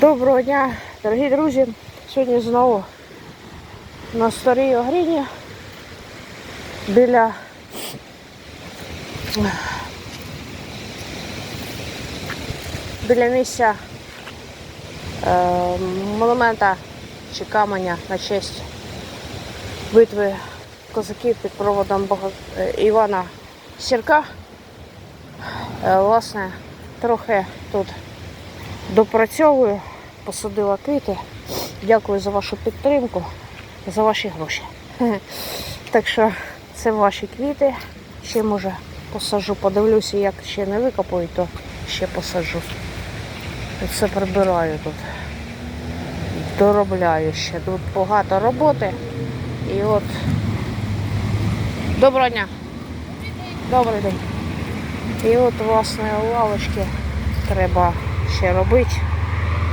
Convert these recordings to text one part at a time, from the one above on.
Доброго дня, дорогі друзі. Сьогодні знову на старій огріні біля біля місця е, монумента чи каменя на честь битви козаків під проводом Бога е, Івана Сірка. Е, власне, трохи тут допрацьовую, посадила квіти. Дякую за вашу підтримку, за ваші гроші. Так що це ваші квіти. Ще може посаджу, подивлюся, як ще не викопаю, то ще посаджу. Це прибираю тут. Доробляю ще. Тут багато роботи. І от доброго дня. Добрий день. І от, власне, лавочки треба ще робити.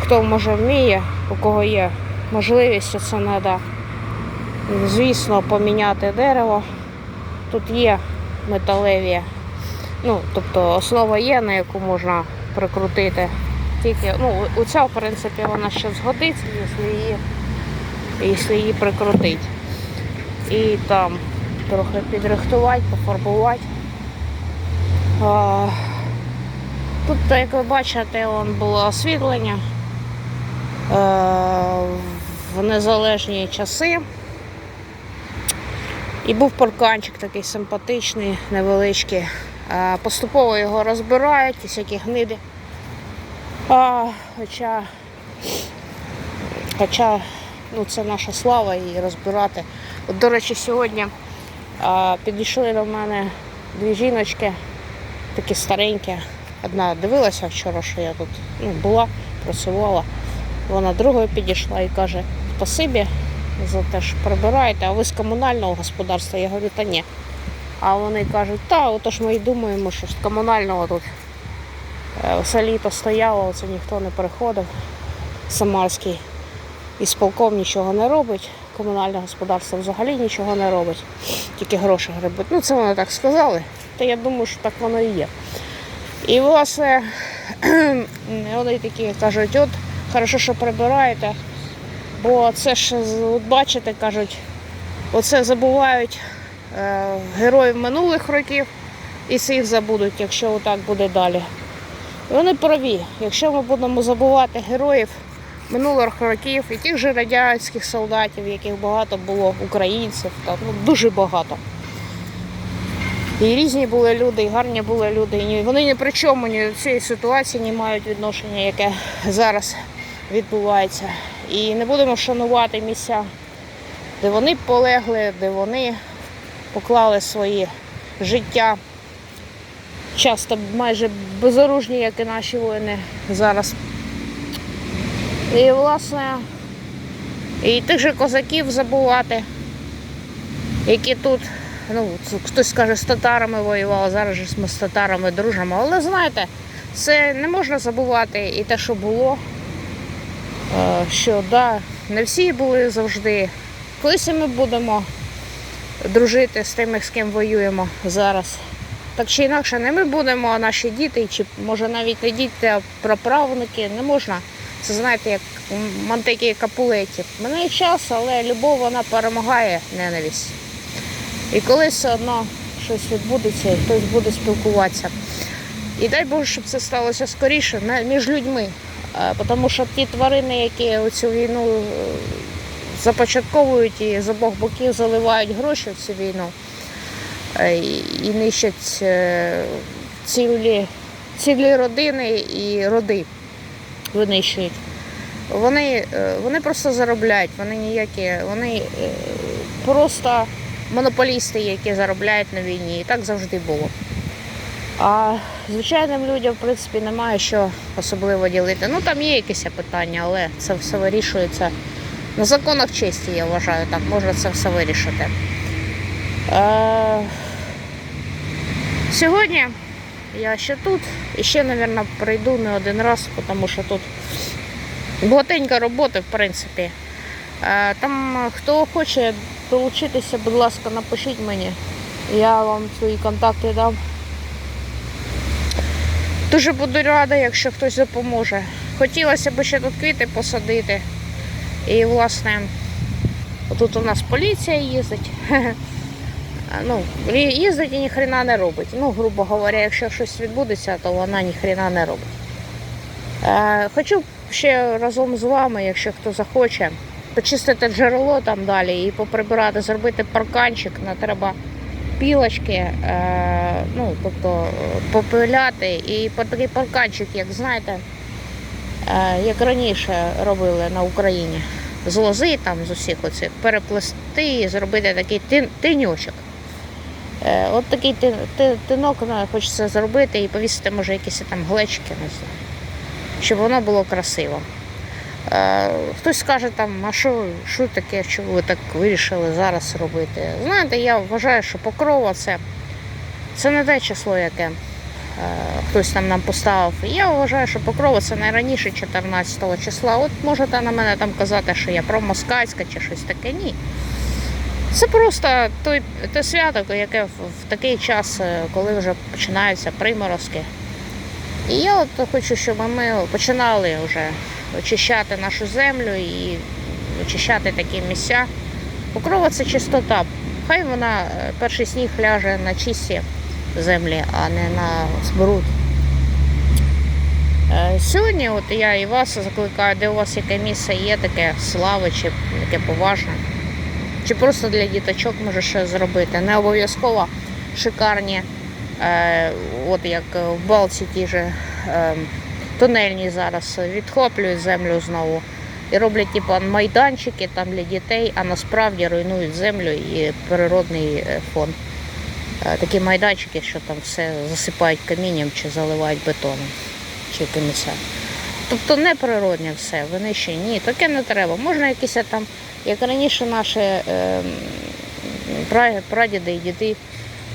Хто може вміє, у кого є можливість, це треба, звісно, поміняти дерево. Тут є металеві, ну, тобто основа є, на яку можна прикрутити. Тільки, ну, оця, в принципі, вона ще згодиться, якщо її, якщо її прикрутити. І там трохи підрихтувати, пофарбувати. А, Тут, як ви бачите, було освітлення в незалежні часи. І був парканчик такий симпатичний, невеличкий. Е, Поступово його розбирають, всякі гниди. А, хоча, хоча ну, це наша слава її розбирати. От, до речі, сьогодні а, підійшли до мене дві жіночки, такі старенькі. Одна дивилася вчора, що я тут ну, була, працювала. Вона другою підійшла і каже, спасибі за те, що прибираєте, а ви з комунального господарства. Я говорю, та ні. А вони кажуть, та, отож ми і думаємо, що з комунального тут е, все літо стояло, оце ніхто не приходив. Самарський ісполком нічого не робить, комунальне господарство взагалі нічого не робить, тільки гроші гребуть. Ну, це вони так сказали. Та я думаю, що так воно і є. І власне вони такі кажуть, от хорошо, що прибираєте, бо це ж от бачите, кажуть, оце забувають е, героїв минулих років і цих забудуть, якщо отак буде далі. І вони праві. Якщо ми будемо забувати героїв минулих років і тих же радянських солдатів, яких багато було українців, там, ну, дуже багато. І різні були люди, і гарні були люди. І вони ні при чому ні до цієї ситуації не мають відношення, яке зараз відбувається. І не будемо шанувати місця, де вони полегли, де вони поклали свої життя. Часто майже безоружні, як і наші воїни зараз. І, власне, і тих же козаків забувати, які тут ну, хтось скаже, з татарами воював, зараз ми з татарами дружимо. Але знаєте, це не можна забувати і те, що було. Е, Що да, не всі були завжди. Колись ми будемо дружити з тими, з ким воюємо зараз. Так чи інакше, не ми будемо, а наші діти, чи може навіть не діти, а праправнуки, не можна. Це знаєте, як мантики і капулеті. Мене час, але любов вона перемагає ненависть. І колись все одно щось відбудеться, хтось буде спілкуватися. І дай Боже, щоб це сталося скоріше між людьми. Тому що ті тварини, які цю війну е, започатковують і з обох боків заливають гроші в цю війну е, і нищать е, цілі, цілі родини і роди винищують. Вони, вони просто заробляють, вони ніякі, вони просто монополісти, які заробляють на війні. І так завжди було. А звичайним людям, в принципі, немає що особливо ділити. Ну там є якісь питання, але це все вирішується на законах честі, я вважаю, так можна це все вирішити. Е, Сьогодні я ще тут і ще, мабуть, прийду не один раз, тому що тут багатенька роботи, в принципі. Е, Там хто хоче долучитися, будь ласка, напишіть мені. Я вам свої контакти дам. Дуже буду рада, якщо хтось допоможе. хотілося б ще тут квіти посадити. І, власне, тут у нас поліція їздить. Ну, їздить і ніхрена не робить. Ну, грубо говоря, якщо щось відбудеться, то вона ніхрена не робить. Е, хочу ще разом з вами, якщо хто захоче, почистити джерело там далі і поприбирати, зробити парканчик. Не треба пілочки, е, ну, тобто е, попиляти. І по такий парканчик, як знаєте, е, як раніше робили на Україні. З лози там з усіх оцих переплести і зробити такий тин, тиньочок. От такий тин, ти- тинок хочеться зробити і повісити, може, якісь там глечики, не знаю, щоб воно було красиво. Е, хтось скаже там, а що, що таке, що ви так вирішили зараз робити? Знаєте, я вважаю, що покрова це, це не те число, яке е, хтось там нам поставив. Я вважаю, що покрова це найраніше 14 числа. От можете на мене там казати, що я промоскальська чи щось таке. Ні. Це просто той, те свято, яке в, в такий час, е, коли вже починаються приморозки. І я от хочу, щоб ми починали вже очищати нашу землю і очищати такі місця. Покрова це чистота. Хай вона е, перший сніг ляже на чисті землі, а не на збруд. Е, Сьогодні от я і вас закликаю, де у вас яке місце є, таке слави чи таке поважне. Чи просто для діточок може щось зробити. Не обов'язково шикарні, е, от як в Балці ті же е, тунельні зараз відхоплюють землю знову і роблять типу, майданчики там для дітей, а насправді руйнують землю і природний е, фон. Е, Такі майданчики, що там все засипають камінням чи заливають бетоном чи якимось. Тобто не природне все, винищення. Ні, таке не треба. Можна якісь там, як раніше наші е, прадіди і діди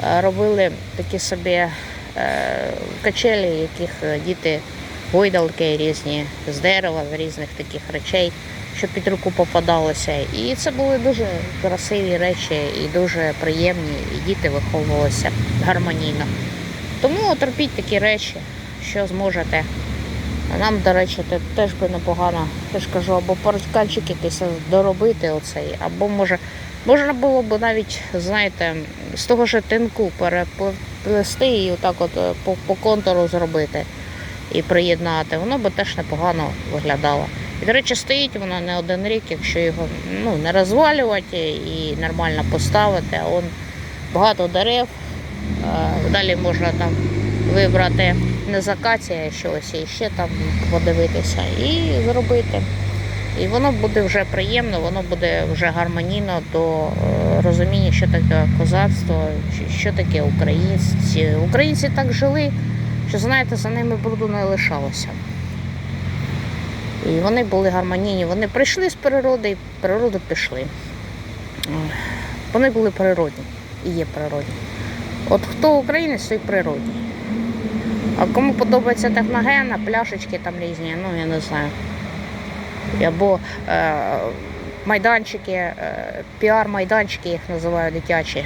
е, робили такі собі е, качелі, яких е, діти гойдалки різні з дерева, з різних таких речей, що під руку попадалося. І це були дуже красиві речі і дуже приємні, і діти виховувалися гармонійно. Тому терпіть такі речі, що зможете. Нам, до речі, те- теж би непогано, я ж кажу, або парканчик якийсь доробити оцей, або може можна було б навіть, знаєте, з того ж тинку переплести і отак от е, по, по контуру зробити і приєднати. Воно би теж непогано виглядало. І, до речі, стоїть воно не один рік, якщо його ну, не розвалювати і нормально поставити. А он багато дерев. Далі можна там вибрати не закація щось і ще там подивитися і зробити. І воно буде вже приємно, воно буде вже гармонійно до е, розуміння, що таке козацтво, що таке українці. Українці так жили, що знаєте, за ними бруду не лишалося. І вони були гармонійні. Вони прийшли з природи і природу пішли. Вони були природні і є природні. От хто українець, той природній. А кому подобається техногенна, пляшечки там різні, ну я не знаю. Або е, майданчики, е, піар-майданчики їх називають дитячі,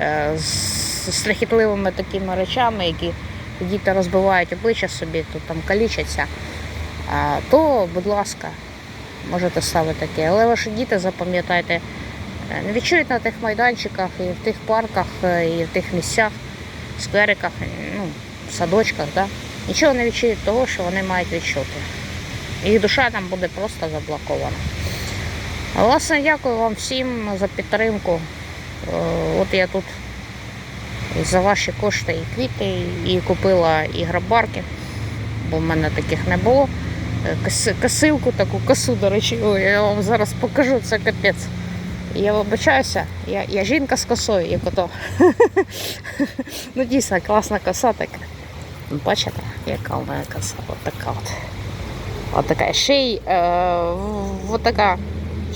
е, з страхітливими такими речами, які діти розбивають обличчя собі, то там калічаться. То, будь ласка, можете ставити таке. Але ваші діти, запам'ятайте, не відчують на тих майданчиках і в тих парках, е, і в тих місцях, сквериках, е, ну, садочках, да? нічого не відчують того, що вони мають відчути. Їх душа там буде просто заблокована. Власне, дякую вам всім за підтримку. Е, От я тут за ваші кошти і квіти, і купила і грабарки, бо в мене таких не було. Е, Косилку таку косу, до речі, я вам зараз покажу, це капець. Я вибачаюся, я, я жінка з косою, як ото. ну дійсно, класна коса така. Ну, Бачите, яка у мене коса, от така от. От така. Ще й е,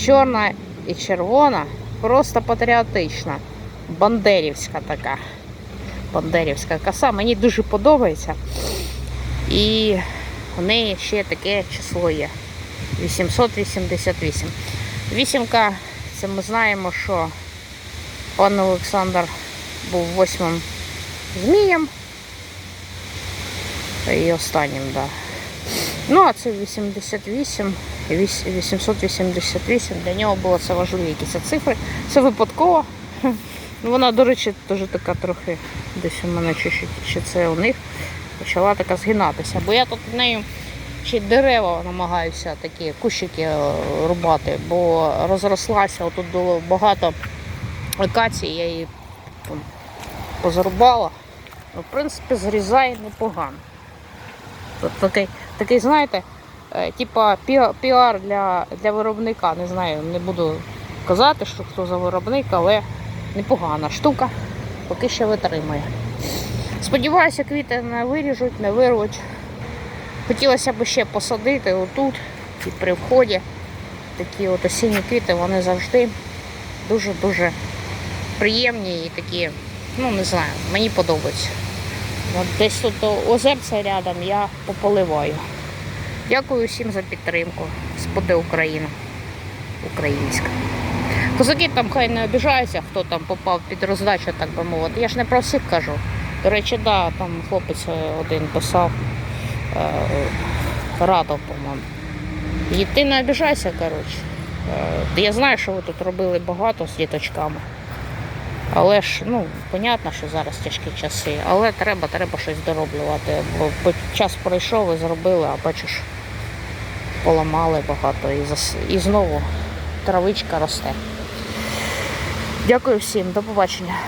чорна і червона, просто патріотична. Бандерівська така. Бандерівська коса. Мені дуже подобається. І у неї ще таке число є. 888. Вісімка, це ми знаємо, що пан Олександр був восьмим змієм. І останнім, так. Да. Ну, а це 88, 888. Для нього було це важливі якісь цифри. Це випадково. Ну, Вона, до речі, теж така трохи десь у мене чи, чи, це у них почала така згинатися. Бо я тут нею ще дерева намагаюся такі кущики е, рубати, бо розрослася, отут було багато акації, я її позарубала. Ну, в принципі, зрізає непогано. Такий, такий знаєте, е, типа піар для, для виробника. Не знаю, не буду казати, що хто за виробник, але непогана штука, поки що витримує. Сподіваюся, квіти не виріжуть, не вирвуть. Хотілося б ще посадити отут і при вході. Такі от осінні квіти, вони завжди дуже-дуже приємні і такі, ну не знаю, мені подобаються. От десь тут озерце рядом я пополиваю. Дякую всім за підтримку. Споди Україна. Українська. Козаки там хай не обіжаються, хто там попав під роздачу, так би мовити. Я ж не про всіх кажу. До речі, да, там хлопець е, один писав е, Радов, по-моєму. І ти не обіжайся, коротше. Е, Я знаю, що ви тут робили багато з діточками. Але ж, ну, понятно, що зараз тяжкі часи, але треба, треба щось дороблювати. Бо час пройшов і зробили, а бачиш, поламали багато і, зас... і знову травичка росте. Дякую всім, до побачення.